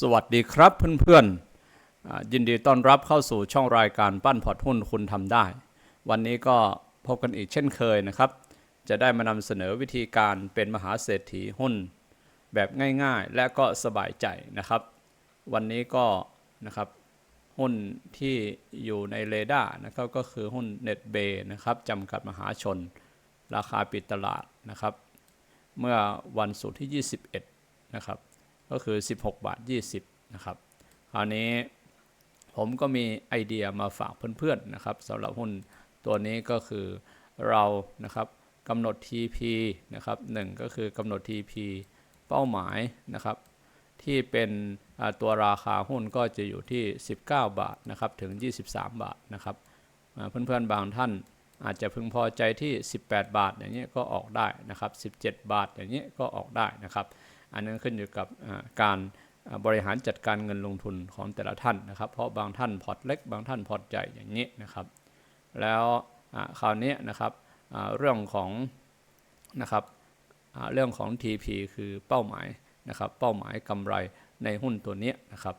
สวัสดีครับเพื่อนๆ ยินดีต้อนรับเข้าสู่ช่องรายการปั้นพอร์ตหุ้นคุณทำได้ วันนี้ก็พบกันอีกเช่นเคยนะครับ จะได้มานำเสนอวิธีการเป็นมหาเศรษฐีหุ้น แบบง่ายๆ และก็สบายใจนะครับ วันนี้ก็นะครับหุ้นที่อยู่ในเรดาร์นะครับก็คือหุ้นเน็ตเบนะครับจำกัดมหาชน ราคาปิดตลาดนะครับ เมื่อวันศุกร์ที่ 21 นะครับ ก็คือ 16 บาท 20 นะครับ คราวนี้ผมก็มีไอเดียมาฝากเพื่อนๆนะครับสำหรับหุ้นตัวนี้ก็คือเรานะครับกำหนด TP นะครับหนึ่งก็คือกำหนด TP เป้าหมายนะครับ ที่เป็นตัวราคาหุ้นก็จะอยู่ที่ 19 บาทนะครับถึง 23 บาทนะครับเพื่อนๆบางท่านอาจจะพึงพอใจที่ 18 บาทอย่างนี้ยก็ออกได้นะครับ 17 บาทอย่างนี้ยก็ออกได้นะครับ อันนั้นขึ้นอยู่กับการบริหารจัดการเงินลงทุนของแต่ละท่านนะครับ เพราะบางท่านพอร์ตเล็ก บางท่านพอร์ตใหญ่อย่างนี้นะครับ แล้วคราวนี้นะครับเรื่องของนะครับเรื่องของ TP คือเป้าหมายนะครับ เป้าหมายกำไรในหุ้นตัวนี้นะครับ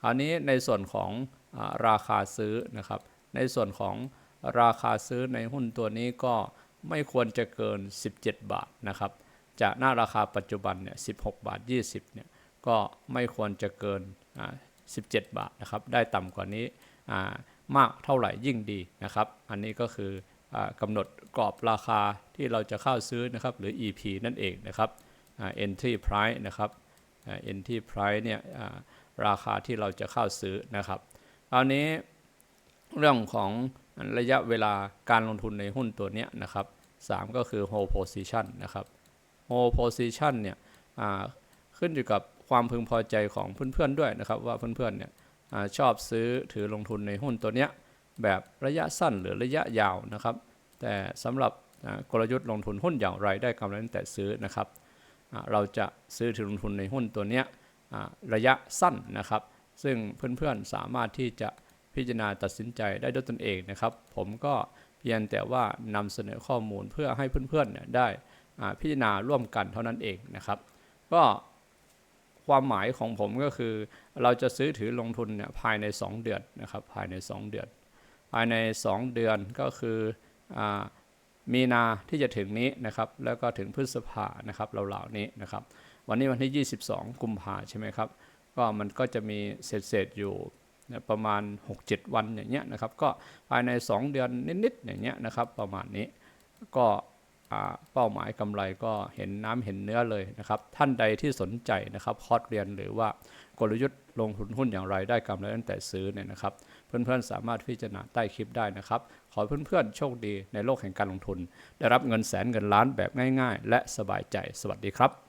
คราวนี้ในส่วนของอราคาซื้อนะครับ ในส่วนของราคาซื้อในหุ้นตัวนี้ก็ไม่ควรจะเกิน 17 บาทนะครับ จากหน้าราคาปัจจุบันเนี่ย16 บาท 20เนี่ยก็ไม่ควรจะเกิน 17 บาทนะครับ ได้ต่ำกว่านี้มากเท่าไหร่ยิ่งดีนะครับ อันนี้ก็คืออกำหนดกรอบราคาที่เราจะเข้าซื้อนะครับหรือ EP นั่นเองนะครับ entry price นะครับ entry price เนี่ยราคาที่เราจะเข้าซื้อนะครับคราวนี้เรื่องของระยะเวลาการลงทุนในหุ้นตัวเนี้ยนะครับสามก็คือ hold position นะครับ hold position เนี่ยขึ้นอยู่กับความพึงพอใจของเพื่อนๆด้วยนะครับ ว่าเพื่อนๆเนี่ยอชอบซื้อถือลงทุนในหุ้นตัวเนี้ยแบบระยะสั้นหรือระยะยาวนะครับ แต่สำหรับกลยุทธ์ลงทุนหุ้นอย่างไรได้กำไรตั้งแต่ซื้อนะครับเราจะซื้อถือลงทุนในหุ้นตัวเนี้ยระยะสั้นนะครับ ซึ่งเพื่อนๆสามารถที่จะพิจารณาตัดสินใจได้ด้วยตนเองนะครับ ผมก็เพียงแต่ว่านำเสนอข้อมูลเพื่อให้เพื่อนๆเนี่ยได้ พิจารณาร่วมกันเท่านั้นเองนะครับ ก็ความหมายของผมก็คือ เราจะซื้อถือลงทุนเนี่ยภายใน 2 เดือนนะครับ ภายใน 2 เดือน ภายใน 2 เดือนก็คืออมีนาที่จะถึงนี้นะครับ แล้วก็ถึงพฤษภานะครับเหล่าๆนี้นะครับ วันนี้วันที่ 22 กุมภาใช่ไหมครับ ก็มันก็จะมีเศษๆอยู่ประมาณ 6-7 วันอย่างเงี้ยนะครับ ก็ภายใน 2 เดือนนิดๆอย่างเงี้ยนะครับ ประมาณนี้ก็ เป้าหมายกำไรก็เห็นน้ำเห็นเนื้อเลยนะครับ ท่านใดที่สนใจนะครับคอร์สเรียนหรือว่ากลยุทธ์ลงทุนหุ้นอย่างไรได้กำไรตั้งแต่ซื้อเนี่ยนะครับ เพื่อนๆสามารถพิจารณาใต้คลิปได้นะครับ ขอเพื่อนๆโชคดีในโลกแห่งการลงทุน ได้รับเงินแสนเงินล้านแบบง่าย ๆ และสบายใจสวัสดีครับ